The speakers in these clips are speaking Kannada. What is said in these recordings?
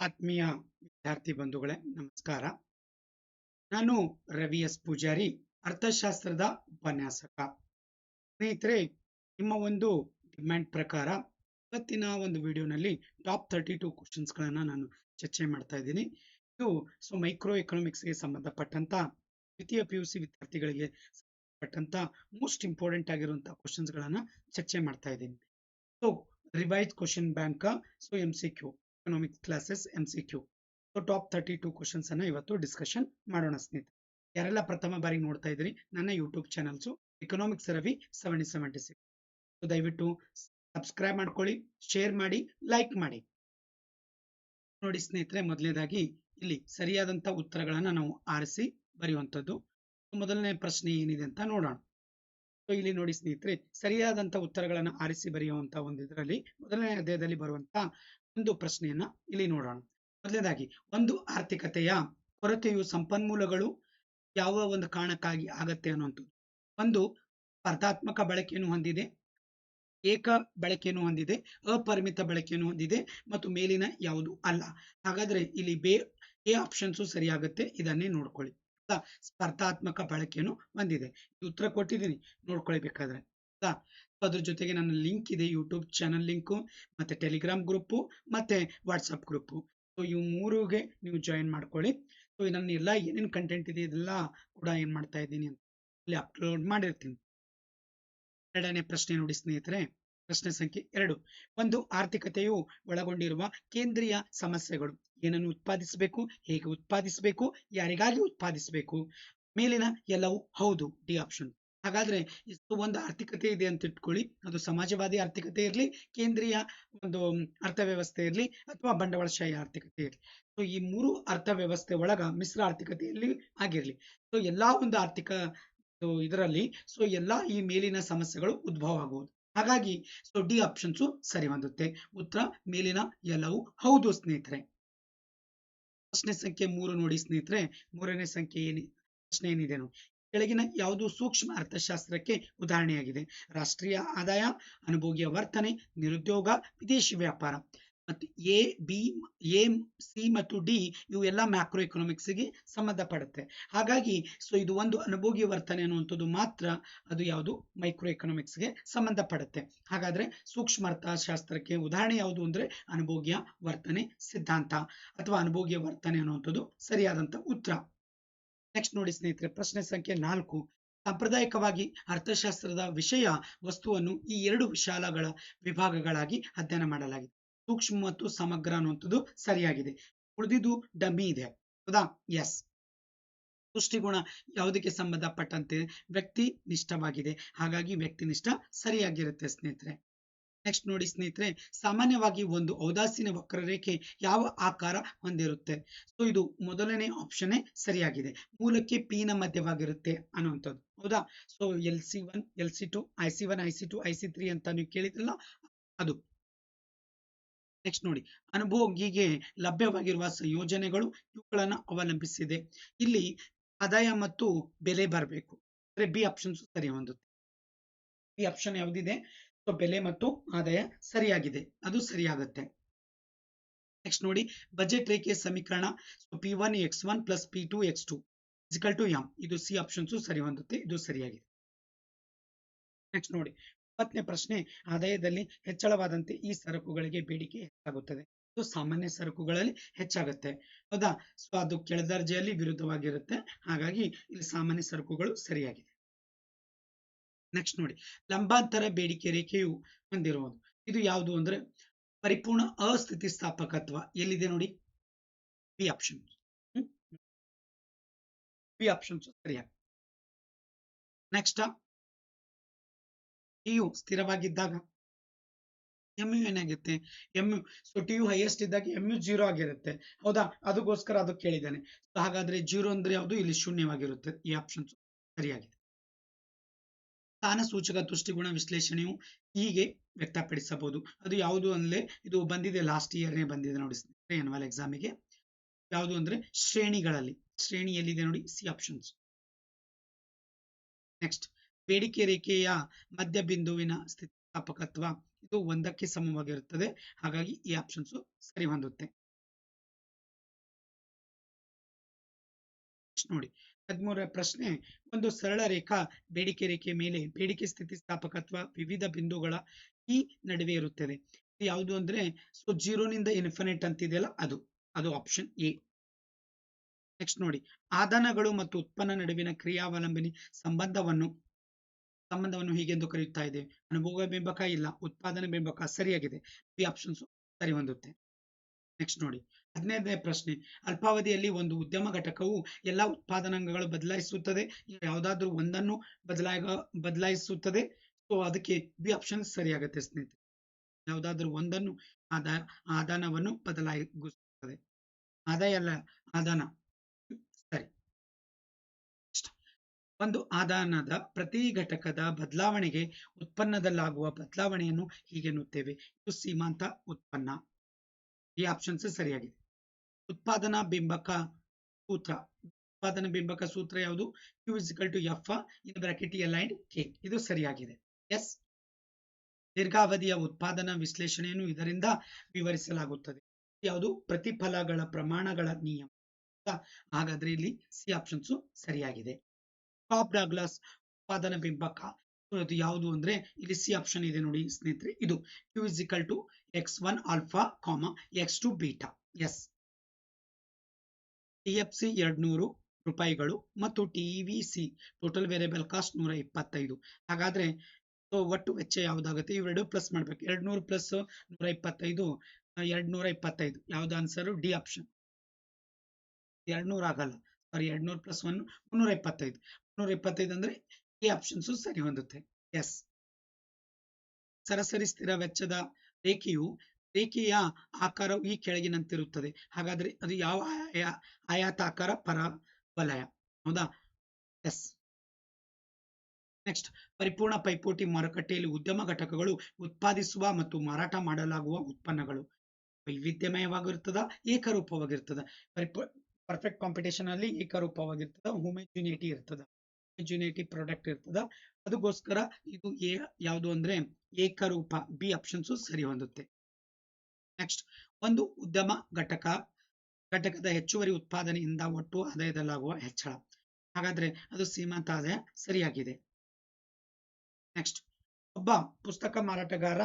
ಆತ್ಮೀಯ ವಿದ್ಯಾರ್ಥಿ ಬಂಧುಗಳೇ, ನಮಸ್ಕಾರ. ನಾನು ರವಿ ಎಸ್. ಪೂಜಾರಿ, ಅರ್ಥಶಾಸ್ತ್ರದ ಉಪನ್ಯಾಸಕ. ಸ್ನೇಹಿತರೆ, ನಿಮ್ಮ ಒಂದು ಡಿಮ್ಯಾಂಡ್ ಪ್ರಕಾರ ಇವತ್ತಿನ ಒಂದು ವಿಡಿಯೋನಲ್ಲಿ ಟಾಪ್ ತರ್ಟಿ ಟು ಕ್ವಶನ್ಸ್ಗಳನ್ನು ನಾನು ಚರ್ಚೆ ಮಾಡ್ತಾ ಇದ್ದೀನಿ. ಇದು ಸೊ ಮೈಕ್ರೋ ಎಕನಾಮಿಕ್ಸ್ಗೆ ಸಂಬಂಧಪಟ್ಟಂತ, ದ್ವಿತೀಯ ಪಿ ಯು ಸಿ ವಿದ್ಯಾರ್ಥಿಗಳಿಗೆ ಸಂಬಂಧಪಟ್ಟಂತ ಮೋಸ್ಟ್ ಇಂಪಾರ್ಟೆಂಟ್ ಆಗಿರುವಂಥ ಕ್ವಶನ್ಸ್ಗಳನ್ನು ಚರ್ಚೆ ಮಾಡ್ತಾ ಇದ್ದೀನಿ. So revise question bank so M C Q economics classes M C Q so top thirty two questions ಅನ್ನ ಇವತ್ತು ಡಿಸ್ಕಷನ್ ಮಾಡೋಣ ಸ್ನೇಹಿತರೆ. ಯಾರೆಲ್ಲ ಪ್ರಥಮ ಬಾರಿ ನೋಡ್ತಾ ಇದ್ರಿ, ನನ್ನ YouTube channels economics Ravi seventy seventy six so ದಯವಿಟ್ಟು ಸಬ್ಸ್ಕ್ರೈಬ್ ಮಾಡ್ಕೊಳ್ಳಿ ಶೇರ್ ಮಾಡಿ ಲೈಕ್ ಮಾಡಿ. ನೋಡಿ ಸ್ನೇಹಿತರೆ ಮೊದಲನೇದಾಗಿ ಇಲ್ಲಿ ಸರಿಯಾದಂಥ ಉತ್ತರಗಳನ್ನು ನಾವು ಆರಿಸಿ ಬರೆಯುವಂಥದ್ದು. ಮೊದಲನೇ ಪ್ರಶ್ನೆ ಏನಿದೆ ಅಂತ ನೋಡೋಣ. ಸೊ ಇಲ್ಲಿ ನೋಡಿ ಸ್ನೇಹಿತರೆ, ಸರಿಯಾದಂಥ ಉತ್ತರಗಳನ್ನು ಆರಿಸಿ ಬರೆಯುವಂತ ಒಂದು ಇದರಲ್ಲಿ ಮೊದಲನೇ ಅಧ್ಯಾಯದಲ್ಲಿ ಬರುವಂತ ಒಂದು ಪ್ರಶ್ನೆಯನ್ನ ಇಲ್ಲಿ ನೋಡೋಣ. ಮೊದಲನೇದಾಗಿ, ಒಂದು ಆರ್ಥಿಕತೆಯ ಕೊರತೆಯು ಸಂಪನ್ಮೂಲಗಳು ಯಾವ ಒಂದು ಕಾರಣಕ್ಕಾಗಿ ಆಗತ್ತೆ ಅನ್ನುವಂಥದ್ದು. ಒಂದು ಸ್ಪರ್ಧಾತ್ಮಕ ಬಳಕೆಯನ್ನು ಹೊಂದಿದೆ, ಏಕ ಬಳಕೆಯನ್ನು ಹೊಂದಿದೆ, ಅಪರಿಮಿತ ಬಳಕೆಯನ್ನು ಹೊಂದಿದೆ ಮತ್ತು ಮೇಲಿನ ಯಾವುದು ಅಲ್ಲ. ಹಾಗಾದ್ರೆ ಇಲ್ಲಿ ಬೇ, ಎ ಆಪ್ಷನ್ಸು ಸರಿಯಾಗುತ್ತೆ, ಇದನ್ನೇ ನೋಡ್ಕೊಳ್ಳಿ. ಸ್ಪರ್ಧಾತ್ಮಕ ಬಳಕೆಯನ್ನು ಹೊಂದಿದೆ. ಉತ್ತರ ಕೊಟ್ಟಿದ್ದೀನಿ, ನೋಡ್ಕೊಳ್ಬೇಕಾದ್ರೆ. ಅದ್ರ ಜೊತೆಗೆ ನನ್ನ ಲಿಂಕ್ ಇದೆ ಯೂಟ್ಯೂಬ್ ಚಾನಲ್ ಲಿಂಕು ಮತ್ತೆ ಟೆಲಿಗ್ರಾಮ್ ಗ್ರೂಪು ಮತ್ತೆ ವಾಟ್ಸಪ್ ಗ್ರೂಪು ಸೊ ಇವು ಮೂರುಗೆ ನೀವು ಜಾಯಿನ್ ಮಾಡ್ಕೊಳ್ಳಿ. ಸೊ ನನ್ನ ಎಲ್ಲ ಏನೇನು ಕಂಟೆಂಟ್ ಇದೆ ಇದೆಲ್ಲ ಕೂಡ ಏನ್ ಮಾಡ್ತಾ ಇದ್ದೀನಿ ಅಂತ ಇಲ್ಲಿ ಅಪ್ಲೋಡ್ ಮಾಡಿರ್ತೀನಿ. ಎರಡನೇ ಪ್ರಶ್ನೆ ನೋಡಿ ಸ್ನೇಹಿತರೆ. ಪ್ರಶ್ನೆ ಸಂಖ್ಯೆ ಎರಡು. ಒಂದು, ಆರ್ಥಿಕತೆಯು ಒಳಗೊಂಡಿರುವ ಕೇಂದ್ರೀಯ ಸಮಸ್ಯೆಗಳು. ಏನನ್ನು ಉತ್ಪಾದಿಸಬೇಕು, ಹೇಗೆ ಉತ್ಪಾದಿಸಬೇಕು, ಯಾರಿಗಾಗಿ ಉತ್ಪಾದಿಸಬೇಕು? ಮೇಲಿನ ಎಲ್ಲವೂ ಹೌದು ಡಿ ಆಪ್ಷನ್ ಹಾಗಾದ್ರೆ ಒಂದು ಆರ್ಥಿಕತೆ ಇದೆ ಅಂತ ಇಟ್ಕೊಳ್ಳಿ. ಅದು ಸಮಾಜವಾದಿ ಆರ್ಥಿಕತೆ ಇರಲಿ, ಕೇಂದ್ರೀಯ ಒಂದು ಅರ್ಥವ್ಯವಸ್ಥೆ ಇರಲಿ ಅಥವಾ ಬಂಡವಾಳಶಾಹಿ ಆರ್ಥಿಕತೆ ಇರಲಿ. ಸೊ ಈ ಮೂರು ಅರ್ಥವ್ಯವಸ್ಥೆ ಒಳಗ ಮಿಶ್ರ ಆರ್ಥಿಕತೆಯಲ್ಲಿ ಆಗಿರಲಿ. ಸೊ ಎಲ್ಲಾ ಒಂದು ಆರ್ಥಿಕ ಇದರಲ್ಲಿ ಸೊ ಎಲ್ಲಾ ಈ ಮೇಲಿನ ಸಮಸ್ಯೆಗಳು ಉದ್ಭವ ಆಗುವುದು. ಹಾಗಾಗಿ ಸೊ ಡಿ ಆಪ್ಷನ್ಸು ಸರಿ ಹೊಂದುತ್ತೆ ಉತ್ತರ, ಮೇಲಿನ ಎಲ್ಲವೂ ಹೌದು ಸ್ನೇಹಿತರೆ. ಪ್ರಶ್ನೆ ಸಂಖ್ಯೆ ಮೂರು ನೋಡಿ ಸ್ನೇಹಿತರೆ. ಮೂರನೇ ಸಂಖ್ಯೆ ಏನಿ, ಪ್ರಶ್ನೆ ಏನಿದೆ ಕೆಳಗಿನ ಯಾವುದು ಸೂಕ್ಷ್ಮ ಅರ್ಥಶಾಸ್ತ್ರಕ್ಕೆ ಉದಾಹರಣೆಯಾಗಿದೆ. ರಾಷ್ಟ್ರೀಯ ಆದಾಯ, ಅನುಭೋಗಿಯ ವರ್ತನೆ, ನಿರುದ್ಯೋಗ, ವಿದೇಶಿ ವ್ಯಾಪಾರ. ಮತ್ತು ಎ, ಬಿ, ಎ, ಸಿ ಮತ್ತು ಡಿ ಇವು ಎಲ್ಲ ಮ್ಯಾಕ್ರೋ ಎಕನಾಮಿಕ್ಸ್ಗೆ ಸಂಬಂಧಪಡುತ್ತೆ. ಹಾಗಾಗಿ ಸೊ ಇದು ಒಂದು ಅನುಭೋಗಿ ವರ್ತನೆ ಅನ್ನುವಂಥದ್ದು ಮಾತ್ರ ಅದು ಯಾವುದು ಮೈಕ್ರೋ ಎಕನಾಮಿಕ್ಸ್ಗೆ ಸಂಬಂಧಪಡುತ್ತೆ. ಹಾಗಾದ್ರೆ ಸೂಕ್ಷ್ಮ ಅರ್ಥಶಾಸ್ತ್ರಕ್ಕೆ ಉದಾಹರಣೆ ಯಾವುದು ಅಂದ್ರೆ ಅನುಭೋಗಿಯ ವರ್ತನೆ ಸಿದ್ಧಾಂತ ಅಥವಾ ಅನುಭೋಗಿಯ ವರ್ತನೆ ಅನ್ನುವಂಥದ್ದು ಸರಿಯಾದಂತ ಉತ್ತರ. ನೆಕ್ಸ್ಟ್ ನೋಡಿ ಸ್ನೇಹಿತರೆ, ಪ್ರಶ್ನೆ ಸಂಖ್ಯೆ ನಾಲ್ಕು. ಸಾಂಪ್ರದಾಯಿಕವಾಗಿ ಅರ್ಥಶಾಸ್ತ್ರದ ವಿಷಯ ವಸ್ತುವನ್ನು ಈ ಎರಡು ವಿಶಾಲಗಳ ವಿಭಾಗಗಳಾಗಿ ಅಧ್ಯಯನ ಮಾಡಲಾಗಿದೆ. ಸೂಕ್ಷ್ಮ ಮತ್ತು ಸಮಗ್ರ ಅನ್ನುವಂಥದ್ದು ಸರಿಯಾಗಿದೆ. ಉಳಿದಿದ್ದು ಡಮ್ಮಿ ಇದೆ. ಹೌದಾ? ಎಸ್ ಸೃಷ್ಟಿಗುಣ ಯಾವುದಕ್ಕೆ ಸಂಬಂಧಪಟ್ಟಂತೆ ವ್ಯಕ್ತಿ ನಿಷ್ಠವಾಗಿದೆ ಹಾಗಾಗಿ ವ್ಯಕ್ತಿನಿಷ್ಠ ಸರಿಯಾಗಿರುತ್ತೆ ಸ್ನೇಹಿತರೆ. ನೆಕ್ಸ್ಟ್ ನೋಡಿ ಸ್ನೇಹಿತರೆ, ಸಾಮಾನ್ಯವಾಗಿ ಒಂದು ಔದಾಸೀನ ವಕ್ರರೇಖೆ ಯಾವ ಆಕಾರ ಹೊಂದಿರುತ್ತೆ? ಸೊ ಇದು ಮೊದಲನೇ ಆಪ್ಷನ್ ಸರಿಯಾಗಿದೆ. ಮೂಲಕ್ಕೆ ಪಿ ನ ಮಧ್ಯವಾಗಿರುತ್ತೆ ಅನ್ನುವಂಥದ್ದು. ಹೌದಾ? So L C one L C two I C one I C two I C three ಅಂತ ನೀವು ಕೇಳಿದ್ರಲ್ಲ, ಅದು. ನೆಕ್ಸ್ಟ್ ನೋಡಿ. ಅನುಭೋಗಿಗೆ ಲಭ್ಯವಾಗಿರುವ ಸಂಯೋಜನೆಗಳು ಇವುಗಳನ್ನು ಅವಲಂಬಿಸಿದೆ. ಇಲ್ಲಿ ಆದಾಯ ಮತ್ತು ಬೆಲೆ ಬರಬೇಕು. ಅಂದ್ರೆ ಬಿ ಆಪ್ಷನ್ಸ್ ಸರಿ ಹೊಂದುತ್ತೆ. ಬಿ ಆಪ್ಷನ್ ಯಾವುದಿದೆ? ಬೆಲೆ ಮತ್ತು ಆದಾಯ ಸರಿಯಾಗಿದೆ. ಅದು ಸರಿಯಾಗುತ್ತೆ. ನೆಕ್ಸ್ಟ್ ನೋಡಿ ಬಜೆಟ್ ರೇಖೆಯ ಸಮೀಕರಣ. P one x one plus P two x two equal to M ಇದು ಸಿ ಆಪ್ಷನ್ಸು ಸರಿ ಹೊಂದುತ್ತೆ, ಇದು ಸರಿಯಾಗಿದೆ. ನೆಕ್ಸ್ಟ್ ನೋಡಿ, ಇಪ್ಪತ್ತನೇ ಪ್ರಶ್ನೆ. ಆದಾಯದಲ್ಲಿ ಹೆಚ್ಚಳವಾದಂತೆ ಈ ಸರಕುಗಳಿಗೆ ಬೇಡಿಕೆ ಹೆಚ್ಚಾಗುತ್ತದೆ. ಇದು ಸಾಮಾನ್ಯ ಸರಕುಗಳಲ್ಲಿ ಹೆಚ್ಚಾಗುತ್ತೆ. ಹೌದಾ? ಸೊ ಅದು ಕೆಳದರ್ಜೆಯಲ್ಲಿ ವಿರುದ್ಧವಾಗಿರುತ್ತೆ. ಹಾಗಾಗಿ, ಇಲ್ಲಿ ಸಾಮಾನ್ಯ ಸರಕುಗಳು ಸರಿಯಾಗಿದೆ. ನೆಕ್ಸ್ಟ್ ನೋಡಿ. ಲಂಬಾಂತರ ಬೇಡಿಕೆ ರೇಖೆಯು ಹೊಂದಿರುವುದು. ಇದು ಯಾವುದು ಅಂದ್ರೆ ಪರಿಪೂರ್ಣ ಅಸ್ಥಿತಿ ಸ್ಥಾಪಕತ್ವ ಎಲ್ಲಿದೆ ನೋಡಿ? ಬಿ ಆಪ್ಷನ್ ಬಿ ಆಪ್ಷನ್ ಸರಿಯಾಗಿ. ನೆಕ್ಸ್ಟ್ ಟಿಯು ಸ್ಥಿರವಾಗಿದ್ದಾಗ ಎಂ ಯು ಏನಾಗುತ್ತೆ? M U so T U highest ಇದ್ದಾಗ ಎಂ ಯು ಜೀರೋ ಆಗಿರುತ್ತೆ. ಹೌದಾ? ಅದಕ್ಕೋಸ್ಕರ ಅದು ಕೇಳಿದ್ದಾನೆ. ಹಾಗಾದ್ರೆ ಜೀರೋ ಅಂದ್ರೆ ಯಾವುದು? ಇಲ್ಲಿ ಶೂನ್ಯವಾಗಿರುತ್ತೆ ಈ ಆಪ್ಷನ್ಸ್ ಸರಿಯಾಗಿದೆ ಸ್ಥಾನಸೂಚಕ ದೃಷ್ಟಿಗುಣ ವಿಶ್ಲೇಷಣೆಯು ಹೀಗೆ ವ್ಯಕ್ತಪಡಿಸಬಹುದು. ಅದು ಯಾವುದು ಅಂದರೆ, ಇದು ಬಂದಿದೆ ಲಾಸ್ಟ್ ಇಯರ್ನೇ ಬಂದಿದೆ ನೋಡಿ ಎನ್ವಲ್ ಎಕ್ಸಾಮಿಗೆ ಯಾವುದು ಅಂದ್ರೆ, ಶ್ರೇಣಿಗಳಲ್ಲಿ. ಶ್ರೇಣಿಯಲ್ಲಿದೆ ನೋಡಿ ಸಿ ಆಪ್ಷನ್ಸ್ ನೆಕ್ಸ್ಟ್ ಬೇಡಿಕೆ ರೇಖೆಯ ಮಧ್ಯ ಬಿಂದುವಿನ ಸ್ಥಿತಿಸ್ಥಾಪಕತ್ವ. ಇದು ಒಂದಕ್ಕೆ ಸಮವಾಗಿರುತ್ತದೆ. ಹಾಗಾಗಿ ಈ ಆಪ್ಷನ್ಸ್ ಸರಿ ಹೊಂದುತ್ತೆ ನೋಡಿ ಹದಿಮೂರನೇ ಪ್ರಶ್ನೆ, ಒಂದು ಸರಳ ರೇಖಾ ಬೇಡಿಕೆ ರೇಖೆ ಮೇಲೆ ಬೇಡಿಕೆ ಸ್ಥಿತಿಸ್ಥಾಪಕತ್ವ ವಿವಿಧ ಬಿಂದುಗಳ ಈ ನಡುವೆ ಇರುತ್ತದೆ. ಯಾವುದು ಅಂದ್ರೆ, ಸೊ ಜೀರೋನಿಂದ ಇನ್ಫಿನಿಟ್ ಅಂತಿದೆಯಲ್ಲ ಅದು ಅದು ಆಪ್ಷನ್ ಎ ನೆಕ್ಸ್ಟ್ ನೋಡಿ, ಆದಾನಗಳು ಮತ್ತು ಉತ್ಪನ್ನ ನಡುವಿನ ಕ್ರಿಯಾವಲಂಬನೆ ಸಂಬಂಧವನ್ನು ಸಂಬಂಧವನ್ನು ಹೀಗೆಂದು ಕರೆಯುತ್ತಾ ಇದೆ ಅನುಭವ ಬಿಂಬಕ ಇಲ್ಲ, ಉತ್ಪಾದನೆ ಬಿಂಬಕ ಸರಿಯಾಗಿದೆ. ಈ ಆಪ್ಷನ್ಸ್ ಸರಿ ಹೊಂದುತ್ತೆ. ನೆಕ್ಸ್ಟ್ ನೋಡಿ. ಹದಿನೈದನೇ ಪ್ರಶ್ನೆ. ಅಲ್ಪಾವಧಿಯಲ್ಲಿ ಒಂದು ಉದ್ಯಮ ಘಟಕವು ಎಲ್ಲ ಉತ್ಪಾದನಾಂಗಗಳು ಬದಲಾಯಿಸುತ್ತದೆ. ಯಾವುದಾದ್ರೂ ಒಂದನ್ನು ಬದಲಾಯ ಬದಲಾಯಿಸುತ್ತದೆ. ಸೊ ಅದಕ್ಕೆ ಬಿ ಆಪ್ಷನ್ ಸರಿಯಾಗುತ್ತೆ ಸ್ನೇಹಿತರೆ. ಯಾವುದಾದ್ರೂ ಒಂದನ್ನು ಆದಾಯ ಆದಾನವನ್ನು ಬದಲಾಯಿಸುತ್ತದೆ. ಆದಾಯ ಅಲ್ಲ, ಆದಾನ. ಸರಿ. ಒಂದು ಆದಾನದ ಪ್ರತಿ ಘಟಕದ ಬದಲಾವಣೆಗೆ ಉತ್ಪನ್ನದಲ್ಲಾಗುವ ಬದಲಾವಣೆಯನ್ನು ಹೀಗೆನ್ನುತ್ತೇವೆ. ಇದು ಸೀಮಾಂತ ಉತ್ಪನ್ನ. ಈ ಆಪ್ಷನ್ಸ್ ಸರಿಯಾಗಿದೆ. ಉತ್ಪಾದನಾ ಬಿಂಬಕ ಸೂತ್ರ. ಉತ್ಪಾದನಾ ಬಿಂಬಕ ಸೂತ್ರ ಯಾವುದು? Q equal to F in bracket L and K ಇದು ಸರಿಯಾಗಿದೆ. ಎಸ್ ದೀರ್ಘಾವಧಿಯ ಉತ್ಪಾದನಾ ವಿಶ್ಲೇಷಣೆಯನ್ನು ಇದರಿಂದ ವಿವರಿಸಲಾಗುತ್ತದೆ. ಯಾವುದು? ಪ್ರತಿಫಲಗಳ ಪ್ರಮಾಣಗಳ ನಿಯಮ? ಹಾಗಾದ್ರೆ ಇಲ್ಲಿ ಸಿ ಆಪ್ಷನ್ಸ್ ಸರಿಯಾಗಿದೆ. ಟಾಪ್ ಡಾಗ್ಲಾಸ್ ಉತ್ಪಾದನಾ ಬಿಂಬಕ ಅದು ಯಾವುದು ಅಂದ್ರೆ ಇಲ್ಲಿ ಸಿ ಆಪ್ಷನ್ ಇದೆ ನೋಡಿ ಸ್ನೇಹಿತರೆ, ಇದು Q equal to x one alpha comma x two beta S T F C ಎರಡ್ನೂರು ರೂಪಾಯಿಗಳು ಮತ್ತು T V C total variable cost ನೂರ ಇಪ್ಪತ್ತೈದು. ಹಾಗಾದ್ರೆ ಒಟ್ಟು ವೆಚ್ಚ ಯಾವುದಾಗುತ್ತೆ? ಇವೆರಡು ಪ್ಲಸ್ ಮಾಡ್ಬೇಕು. ಎರಡುನೂರು ಪ್ಲಸ್ ನೂರ ಇಪ್ಪತ್ತೈದು ಎರಡ್ನೂರ ಇಪ್ಪತ್ತೈದು. ಯಾವ್ದು ಆನ್ಸರ್ ಡಿ ಆಪ್ಷನ್ ಎರಡ್ ನೂರ ಆಗಲ್ಲ. ಸಾರಿ ಎರಡ್ ಪ್ಲಸ್ ಒನ್ ಮುನ್ನೂರ ಇಪ್ಪತ್ತೈದು. ಮುನ್ನೂರ ಇಪ್ಪತ್ತೈದು ಅಂದ್ರೆ ಈ ಆಪ್ಷನ್ಸ್ ಸರಿ ಹೊಂದುತ್ತೆ. ಎಸ್ ಸರಾಸರಿ ಸ್ಥಿರ ವೆಚ್ಚದ ರೇಖೆಯು ರೇಖೆಯ ಆಕಾರವು ಈ ಕೆಳಗಿನಂತಿರುತ್ತದೆ. ಹಾಗಾದ್ರೆ ಅದು ಯಾವ ಆಯಾತಾಕಾರ ಪರ ವಲಯ ಹೌದಾ? ಎಸ್ ನೆಕ್ಸ್ಟ್ ಪರಿಪೂರ್ಣ ಪೈಪೋಟಿ ಮಾರುಕಟ್ಟೆಯಲ್ಲಿ ಉದ್ಯಮ ಘಟಕಗಳು ಉತ್ಪಾದಿಸುವ ಮತ್ತು ಮಾರಾಟ ಮಾಡಲಾಗುವ ಉತ್ಪನ್ನಗಳು. ವೈವಿಧ್ಯಮಯವಾಗಿರ್ತದ, ಏಕರೂಪವಾಗಿರ್ತದ. ಪರಿಪೂ ಪರ್ಫೆಕ್ಟ್ ಕಾಂಪಿಟೇಷನ್ ಅಲ್ಲಿ ಏಕರೂಪವಾಗಿರ್ತದ ಹೋಮಿಜಿನಿಟಿ ಇರ್ತದ. ಹೋಮಿಜಿನಿಟಿ ಪ್ರಾಡಕ್ಟ್ ಇರ್ತದ. ಅದಕ್ಕೋಸ್ಕರ ಇದು ಎ ಯಾವುದು ಅಂದ್ರೆ ಏಕರೂಪ, ಬಿ ಆಪ್ಷನ್ಸ್ ಸರಿ ಹೊಂದುತ್ತೆ. ನೆಕ್ಸ್ಟ್ ಒಂದು ಉದ್ಯಮ ಘಟಕ, ಘಟಕದ ಹೆಚ್ಚುವರಿ ಉತ್ಪಾದನೆಯಿಂದ ಒಟ್ಟು ಆದಾಯದಲ್ಲಾಗುವ ಹೆಚ್ಚಳ. ಹಾಗಾದ್ರೆ ಅದು ಸೀಮಂತ ಆದಾಯ ಸರಿಯಾಗಿದೆ. ನೆಕ್ಸ್ಟ್ ಒಬ್ಬ ಪುಸ್ತಕ ಮಾರಾಟಗಾರ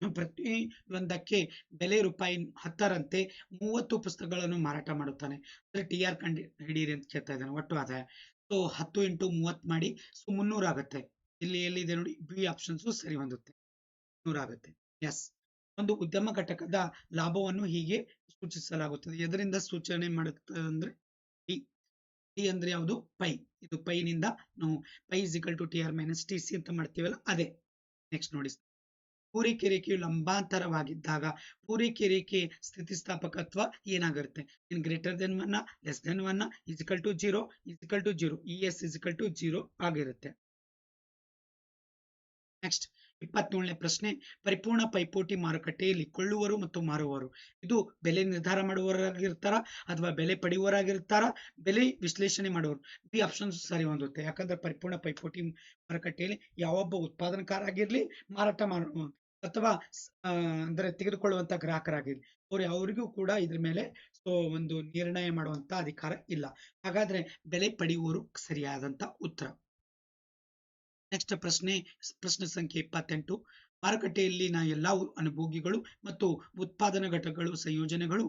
ಪ್ರತಿ ಒಂದಕ್ಕೆ ಬೆಲೆ ರೂಪಾಯಿ ಹತ್ತರಂತೆ ಮೂವತ್ತು ಪುಸ್ತಕಗಳನ್ನು ಮಾರಾಟ ಮಾಡುತ್ತಾನೆ. ಅಂದ್ರೆ ಟಿ ಆರ್ ಕಂಡು ಹಿಡೀರಿ ಅಂತ ಕೇಳ್ತಾ ಇದ್ದಾನೆ, ಒಟ್ಟು ಆದಾಯ. ಸೊ ಹತ್ತು ಇಂಟು ಮೂವತ್ತು ಮಾಡಿ, ಸೊ ಮುನ್ನೂರು ಆಗುತ್ತೆ. ಇಲ್ಲಿ ಎಲ್ಲಿದೆ ನೋಡಿ, ಬಿ ಆಪ್ಷನ್ಸ್ ಸರಿ ಹೊಂದುತ್ತೆ ನೂರ ಆಗುತ್ತೆ. ಎಸ್ ಒಂದು ಉದ್ಯಮ ಘಟಕದ ಲಾಭವನ್ನು ಹೀಗೆ ಸೂಚಿಸಲಾಗುತ್ತದೆ. ಎದರಿಂದ ಸೂಚನೆ ಮಾಡುತ್ತದೆ ಅಂದ್ರೆ ಟಿ ಅಂದ್ರೆ ಯಾವುದು? ಪೈ. ಇದು ಪೈನಿಂದ ನಾವು pi two T R minus T C ಅಂತ ಮಾಡ್ತೀವಲ್ಲ, ಅದೇ. ನೆಕ್ಸ್ಟ್ ನೋಡಿ. ಪೂರೈಕೆ ರೇಖೆಯು ಲಂಬಾಂತರವಾಗಿದ್ದಾಗ ಪೂರಿ ಕಿರಿಕಿ ಸ್ಥಿತಿಸ್ಥಾಪಕತ್ವ ಏನಾಗಿರುತ್ತೆ in greater than one less than one equal to zero equal to zero E S equal to zero ಆಗಿರುತ್ತೆ. ನೆಕ್ಸ್ಟ್ ಇಪ್ಪತ್ತೇಳನೇ ಪ್ರಶ್ನೆ. ಪರಿಪೂರ್ಣ ಪೈಪೋಟಿ ಮಾರುಕಟ್ಟೆಯಲ್ಲಿ ಕೊಳ್ಳುವರು ಮತ್ತು ಮಾರುವರು ಇದು ಬೆಲೆ ನಿರ್ಧಾರ ಮಾಡುವವರಾಗಿರ್ತಾರ ಅಥವಾ ಬೆಲೆ ಪಡೆಯುವವರಾಗಿರ್ತಾರ? ಬೆಲೆ ವಿಶ್ಲೇಷಣೆ ಮಾಡುವರು ಬಿ ಆಪ್ಷನ್ಸ್ ಸರಿ ಹೊಂದುತ್ತೆ. ಯಾಕಂದ್ರೆ ಪರಿಪೂರ್ಣ ಪೈಪೋಟಿ ಮಾರುಕಟ್ಟೆಯಲ್ಲಿ ಯಾವೊಬ್ಬ ಉತ್ಪಾದನಕಾರ ಆಗಿರಲಿ ಮಾರಾಟ ಮಾಡ ಅಥವಾ ಅಂದರೆ ತೆಗೆದುಕೊಳ್ಳುವಂಥ ಗ್ರಾಹಕರಾಗಿರ್ಲಿ ಅವ್ರು ಅವರಿಗೂ ಕೂಡ ಇದ್ರ ಮೇಲೆ, ಸೊ, ಒಂದು ನಿರ್ಣಯ ಮಾಡುವಂತ ಅಧಿಕಾರ ಇಲ್ಲ. ಹಾಗಾದ್ರೆ ಬೆಲೆ ಪಡೆಯುವವರು ಸರಿಯಾದಂತ ಉತ್ತರ. ನೆಕ್ಸ್ಟ್ ಪ್ರಶ್ನೆ ಪ್ರಶ್ನೆ ಸಂಖ್ಯೆ ಇಪ್ಪತ್ತೆಂಟು. ಮಾರುಕಟ್ಟೆಯಲ್ಲಿನ ಎಲ್ಲಾ ಅನುಭೋಗಿಗಳು ಮತ್ತು ಉತ್ಪಾದನಾ ಘಟಕಗಳು, ಸಂಯೋಜನೆಗಳು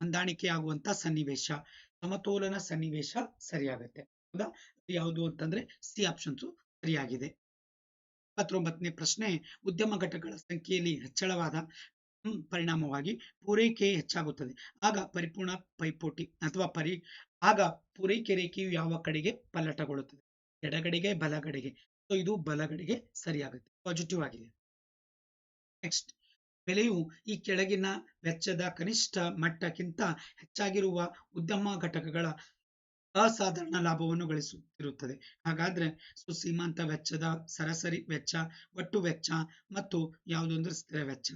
ಹೊಂದಾಣಿಕೆಯಾಗುವಂತ ಸನ್ನಿವೇಶ, ಸಮತೋಲನ ಸನ್ನಿವೇಶ ಸರಿಯಾಗುತ್ತೆ. ಹೌದಾ? ಯಾವುದು ಅಂತಂದ್ರೆ ಸಿ ಆಪ್ಷನ್ಸ್ ಸರಿಯಾಗಿದೆ. ಇಪ್ಪತ್ತೊಂಬತ್ತನೇ ಪ್ರಶ್ನೆ, ಉದ್ಯಮ ಘಟಕಗಳ ಸಂಖ್ಯೆಯಲ್ಲಿ ಹೆಚ್ಚಳವಾದ ಪರಿಣಾಮವಾಗಿ ಪೂರೈಕೆ ಹೆಚ್ಚಾಗುತ್ತದೆ. ಆಗ ಪರಿಪೂರ್ಣ ಪೈಪೋಟಿ ಅಥವಾ ಪರಿ, ಆಗ ಪೂರೈಕೆ ರೇಖೆಯು ಯಾವ ಕಡೆಗೆ ಪಲ್ಲಟಗೊಳ್ಳುತ್ತದೆ? ಎಡಗಡೆಗೆ, ಬಲಗಡೆಗೆ. ಸೊ ಇದು ಬಲಗಡೆಗೆ ಸರಿಯಾಗುತ್ತೆ. ಪಾಸಿಟಿವ್ ಆಗಿದೆ. ನೆಕ್ಸ್ಟ್ ಬೆಲೆಯು ಈ ಕೆಳಗಿನ ವೆಚ್ಚದ ಕನಿಷ್ಠ ಮಟ್ಟಕ್ಕಿಂತ ಹೆಚ್ಚಾಗಿರುವ ಉದ್ಯಮ ಘಟಕಗಳ ಅಸಾಧಾರಣ ಲಾಭವನ್ನು ಗಳಿಸುತ್ತಿರುತ್ತದೆ. ಹಾಗಾದ್ರೆ ಸೊ ಸೀಮಾಂತ ವೆಚ್ಚದ ಸರಾಸರಿ ವೆಚ್ಚ, ಒಟ್ಟು ವೆಚ್ಚ ಮತ್ತು ಯಾವುದೊಂದು ಸ್ಥಿರ ವೆಚ್ಚ?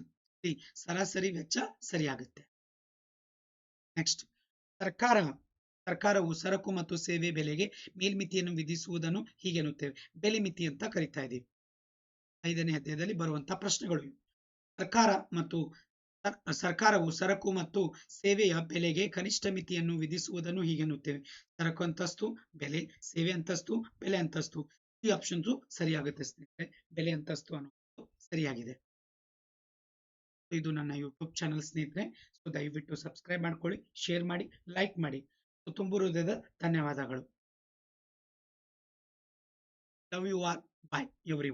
ಸರಾಸರಿ ವೆಚ್ಚ ಸರಿಯಾಗುತ್ತೆ. ನೆಕ್ಸ್ಟ್, ಸರ್ಕಾರ, ಸರ್ಕಾರವು ಸರಕು ಮತ್ತು ಸೇವೆ ಬೆಲೆಗೆ ಮೇಲ್ಮಿತಿಯನ್ನು ವಿಧಿಸುವುದನ್ನು ಹೀಗೆ ಎನ್ನುತ್ತೇವೆ. ಬೆಲೆ ಮಿತಿ ಅಂತ ಕರಿತಾ ಇದ್ದೀವಿ. ಐದನೇ ಅಧ್ಯಾಯದಲ್ಲಿ ಬರುವಂತಹ ಪ್ರಶ್ನೆಗಳು ಸರ್ಕಾರ ಮತ್ತು ಸರ್ಕಾರವು ಸರಕು ಮತ್ತು ಸೇವೆಯ ಬೆಲೆಗೆ ಕನಿಷ್ಠ ಮಿತಿಯನ್ನು ವಿಧಿಸುವುದನ್ನು ಹೀಗೆನ್ನುತ್ತೇವೆ ಸರಕು ಅಂತಸ್ತು, ಬೆಲೆ, ಸೇವೆ ಅಂತಸ್ತು, ಬೆಲೆ ಅಂತಸ್ತು. ಈ ಆಪ್ಷನ್ಸು ಸರಿಯಾಗುತ್ತೆ ಸ್ನೇಹಿತರೆ. ಬೆಲೆ ಅಂತಸ್ತು ಅನ್ನೋದು ಸರಿಯಾಗಿದೆ. ಇದು ನನ್ನ ಯೂಟ್ಯೂಬ್ ಚಾನಲ್ ಸ್ನೇಹಿತರೆ. ಸೊ ದಯವಿಟ್ಟು ಸಬ್ಸ್ಕ್ರೈಬ್ ಮಾಡ್ಕೊಳ್ಳಿ ಶೇರ್ ಮಾಡಿ ಲೈಕ್ ಮಾಡಿ. ತುಂಬು ಧನ್ಯವಾದಗಳು. Love you are bye every